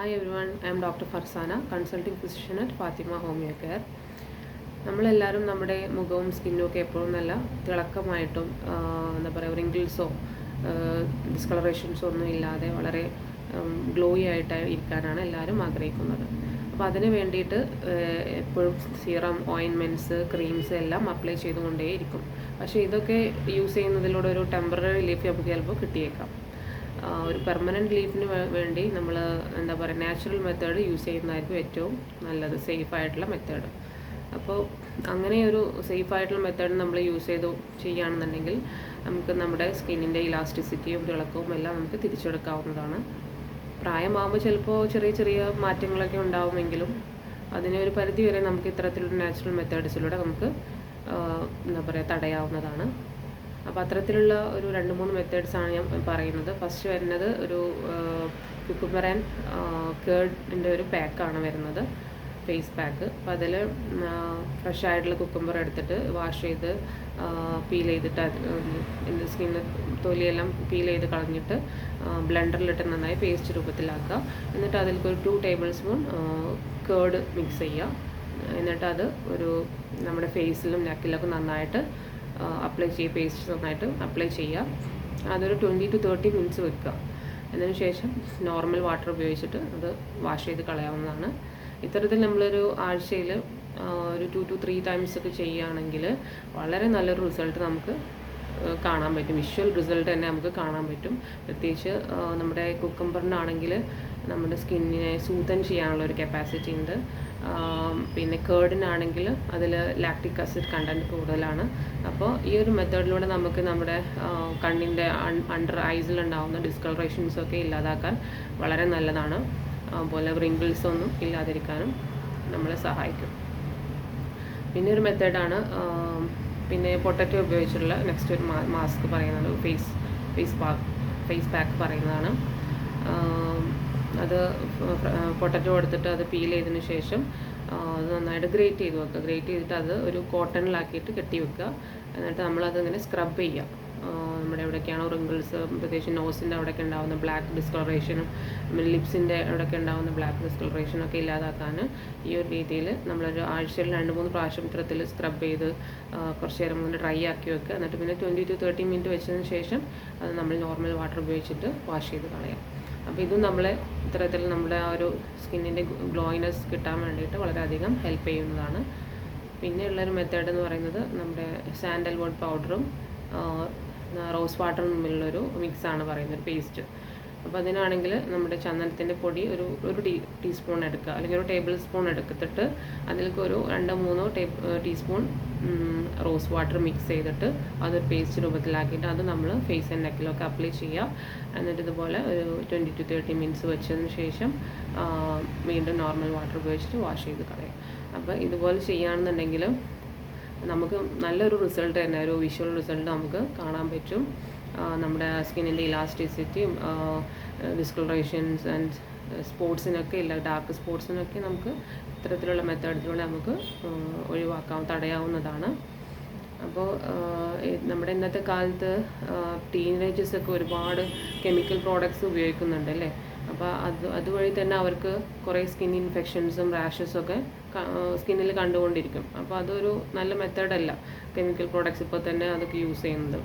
Hi everyone I'm doctor Farzana consulting physician at Fathima homeo care നമ്മളെല്ലാവരും നമ്മുടെ മുഖവും സ്കിന്നും ഒക്കെ എപ്പോഴും നല്ല തിളക്കമായിട്ടും എന്താ പറയുക റിങ്കിൾസോ ഡിസ്കളറേഷൻസോ ഒന്നും ഇല്ലാതെ വളരെ ഗ്ലോയി ആയിട്ട് ഇരിക്കാനാണ് എല്ലാവരും ആഗ്രഹിക്കുന്നത്. അപ്പോൾ അതിന് വേണ്ടിയിട്ട് എപ്പോഴും സീറം ഓയിൻമെന്റ്സ് ക്രീംസ് എല്ലാം അപ്ലൈ ചെയ്തുകൊണ്ടേയിരിക്കും. പക്ഷേ ഇതൊക്കെ യൂസ് ചെയ്യുന്നതിലൂടെ ഒരു ടെമ്പററി റിലീഫ് നമുക്ക് ചിലപ്പോൾ കിട്ടിയേക്കാം. ഒരു പെർമനന്റ് ലീഫിന് വേണ്ടി നമ്മൾ എന്താ പറയുക നാച്ചുറൽ മെത്തേഡ് യൂസ് ചെയ്യുന്നതായിരിക്കും ഏറ്റവും നല്ലത് സേഫ് ആയിട്ടുള്ള മെത്തേഡ് അപ്പോൾ അങ്ങനെ ഒരു സേഫ് ആയിട്ടുള്ള മെത്തേഡ് നമ്മൾ യൂസ് ചെയ്തു ചെയ്യുകയാണെന്നുണ്ടെങ്കിൽ നമുക്ക് നമ്മുടെ സ്കിന്നിന്റെ ഇലാസ്റ്റിസിറ്റിയും തിളക്കവും എല്ലാം നമുക്ക് തിരിച്ചെടുക്കാവുന്നതാണ്. പ്രായമാകുമ്പോൾ ചിലപ്പോൾ ചെറിയ ചെറിയ മാറ്റങ്ങളൊക്കെ ഉണ്ടാവുമെങ്കിലും അതിനെ ഒരു പരിധി വരെ നമുക്ക് ഇത്തരത്തിലുള്ള നാച്ചുറൽ മെത്തേഡ്സിലൂടെ നമുക്ക് എന്താ പറയുക തടയാവുന്നതാണ്. അപ്പോൾ അത്തരത്തിലുള്ള ഒരു രണ്ട് മൂന്ന് മെത്തേഡ്സാണ് ഞാൻ പറയുന്നത്. ഫസ്റ്റ് വരുന്നത് ഒരു കുക്കുംബർ ആൻഡ് കേർഡിന്റെ ഒരു പാക്കാണ് വരുന്നത്. ഫേസ് പാക്ക് അപ്പോൾ അതിൽ ഫ്രഷ് ആയിട്ടുള്ള കുക്കുംബർ എടുത്തിട്ട് വാഷ് ചെയ്ത് പീൽ ചെയ്തിട്ട് അത് സ്കിന്ന് തൊലിയെല്ലാം പീൽ ചെയ്ത് കളഞ്ഞിട്ട് ബ്ലെൻഡറിലിട്ട് നന്നായി പേസ്റ്റ് രൂപത്തിലാക്കുക. എന്നിട്ട് അതിലേക്ക് ഒരു two tablespoon curd mix ചെയ്യുക. എന്നിട്ട് അത് ഒരു നമ്മുടെ ഫേസിലും നെക്കിലൊക്കെ നന്നായിട്ട് അപ്ലൈ ചെയ്യുക പേസ്റ്റ് നന്നായിട്ട് അപ്ലൈ ചെയ്യുക അതൊരു ട്വന്റി ടു തേർട്ടി മിനിറ്റ്സ് വെക്കുക. അതിന് ശേഷം നോർമൽ വാട്ടർ ഉപയോഗിച്ചിട്ട് അത് വാഷ് ചെയ്ത് കളയാവുന്നതാണ്. ഇത്തരത്തിൽ നമ്മളൊരു ആഴ്ചയിൽ ഒരു ടു ടു ത്രീ ടൈംസ് ഒക്കെ ചെയ്യുകയാണെങ്കിൽ വളരെ നല്ലൊരു റിസൾട്ട് നമുക്ക് കാണാൻ പറ്റും. വിഷ്വൽ റിസൾട്ട് തന്നെ നമുക്ക് കാണാൻ പറ്റും. പ്രത്യേകിച്ച് നമ്മുടെ കുക്കമ്പറിനാണെങ്കിൽ നമ്മുടെ സ്കിന്നിനെ സൂതൻ ചെയ്യാനുള്ള ഒരു കപ്പാസിറ്റി ഉണ്ട്. പിന്നെ കേർഡിനാണെങ്കിൽ അതിൽ ലാക്ടിക് ആസിഡ് കണ്ടന്റ് കൂടുതലാണ്. അപ്പോൾ ഈ ഒരു മെത്തേഡിലൂടെ നമുക്ക് നമ്മുടെ കണ്ണിന്റെ അണ്ടർ ഐസിലുണ്ടാവുന്ന ഡിസ്കളറേഷൻസ് ഒക്കെ ഇല്ലാതാക്കാൻ വളരെ നല്ലതാണ്. അതുപോലെ wrinkles ഒന്നും ഇല്ലാതിരിക്കാനും നമ്മളെ സഹായിക്കും. പിന്നെ ഒരു മെത്തേഡാണ് പിന്നെ പൊട്ടറ്റോ ഉപയോഗിച്ചിട്ടുള്ള നെക്സ്റ്റ് ഒരു മാസ്ക് പറയുന്നത് face face pack face pack പറയുന്നതാണ്. അത് പൊട്ടറ്റോ എടുത്തിട്ട് അത് പീൽ ചെയ്തതിന് ശേഷം അത് നന്നായിട്ട് ഗ്രേറ്റ് ചെയ്ത് വെക്കുക. ഗ്രേറ്റ് ചെയ്തിട്ട് അത് ഒരു കോട്ടണിലാക്കിയിട്ട് കെട്ടി വെക്കുക. എന്നിട്ട് നമ്മളതിങ്ങനെ സ്ക്രബ് ചെയ്യുക. നമ്മുടെ എവിടെയൊക്കെയാണോ റിങ്കിൾസ് പ്രത്യേകിച്ച് നോസിന്റെ അവിടെയൊക്കെ ഉണ്ടാകുന്ന ബ്ലാക്ക് ഡിസ്കളറേഷനും ലിപ്സിന്റെ അവിടെയൊക്കെ ഉണ്ടാകുന്ന ബ്ലാക്ക് ഡിസ്കളറേഷനും ഒക്കെ ഇല്ലാതാക്കാൻ ഈ ഒരു രീതിയിൽ നമ്മളൊരു ആഴ്ചയിൽ രണ്ട് മൂന്ന് പ്രാവശ്യം ഇത്തരത്തിൽ സ്ക്രബ് ചെയ്ത് കുറച്ച് നേരം കൊണ്ട് ഡ്രൈ ആക്കി വെക്കുക. എന്നിട്ട് പിന്നെ ട്വന്റി ടു തേർട്ടി മിനിറ്റ് വെച്ചതിന് ശേഷം അത് നമ്മൾ നോർമൽ വാട്ടർ ഉപയോഗിച്ചിട്ട് വാഷ് ചെയ്ത് കളയാം. അപ്പോൾ ഇതും നമ്മളെ ഇത്തരത്തിൽ നമ്മുടെ ആ ഒരു സ്കിന്നിന്റെ ഗ്ലോയിനെസ് കിട്ടാൻ വേണ്ടിയിട്ട് വളരെയധികം ഹെൽപ്പ് ചെയ്യുന്നതാണ്. പിന്നെയുള്ളൊരു മെത്തേഡ് എന്ന് പറയുന്നത് നമ്മുടെ സാൻഡൽവുഡ് പൗഡറും റോസ് വാട്ടർ തമ്മിലുള്ളൊരു മിക്സാണ് പറയുന്നത് ഒരു പേസ്റ്റ്. അപ്പോൾ അതിനാണെങ്കിൽ നമ്മുടെ ചന്ദനത്തിന്റെ പൊടി ഒരു ഒരു ടീ ടീസ്പൂൺ എടുക്കുക. അല്ലെങ്കിൽ ഒരു ടേബിൾ സ്പൂൺ എടുത്തിട്ട് അതിലേക്ക് ഒരു രണ്ടോ മൂന്നോ ടേ ടീസ്പൂൺ റോസ് വാട്ടർ മിക്സ് ചെയ്തിട്ട് അതൊരു പേസ്റ്റ് രൂപത്തിലാക്കിയിട്ട് അത് നമ്മൾ ഫേസ് ആൻഡ് നെക്കിലൊക്കെ അപ്ലൈ ചെയ്യുക. എന്നിട്ട് ഇതുപോലെ ഒരു ട്വന്റി ടു തേർട്ടി മിനിറ്റ്സ് വെച്ചതിന് ശേഷം വീണ്ടും നോർമൽ വാട്ടർ ഉപയോഗിച്ചിട്ട് വാഷ് ചെയ്ത് കളയുക. അപ്പോൾ ഇതുപോലെ ചെയ്യുകയാണെന്നുണ്ടെങ്കിൽ നമുക്ക് നല്ലൊരു റിസൾട്ട് തന്നെ ഒരു വിഷ്വൽ റിസൾട്ട് നമുക്ക് കാണാൻ പറ്റും. നമ്മുടെ സ്കിന്നിന്റെ ഇലാസ്റ്റിസിറ്റിയും ഡിസ്കളറേഷൻസ് ആൻഡ് സ്പോർട്സിനൊക്കെ ഇല്ല ഡാർക്ക് സ്പോർട്സിനൊക്കെ നമുക്ക് ഇത്തരത്തിലുള്ള മെത്തേഡ്സിലൂടെ നമുക്ക് ഒഴിവാക്കാം തടയാവുന്നതാണ്. അപ്പോൾ നമ്മുടെ ഇന്നത്തെ കാലത്ത് ടീനേജേഴ്സൊക്കെ ഒരുപാട് കെമിക്കൽ പ്രോഡക്ട്സ് ഉപയോഗിക്കുന്നുണ്ട് അല്ലേ? അപ്പോൾ അത് അതുവഴി തന്നെ അവർക്ക് കുറേ സ്കിൻ ഇൻഫെക്ഷൻസും റാഷസും ഒക്കെ സ്കിന്നിൽ കണ്ടുകൊണ്ടിരിക്കും. അപ്പോൾ അതൊരു നല്ല മെത്തേഡല്ല കെമിക്കൽ പ്രോഡക്ട്സ് ഇപ്പോൾ തന്നെ അതൊക്കെ യൂസ് ചെയ്യുന്നത്.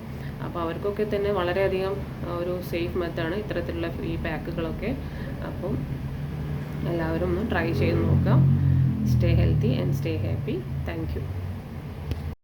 അപ്പോൾ അവർക്കൊക്കെ തന്നെ വളരെയധികം ഒരു സേഫ് മെത്തേഡാണ് ഇത്തരത്തിലുള്ള ഫ്രീ പാക്കുകളൊക്കെ. അപ്പം എല്ലാവരും ഒന്ന് ട്രൈ ചെയ്ത് നോക്കാം stay healthy and stay happy thank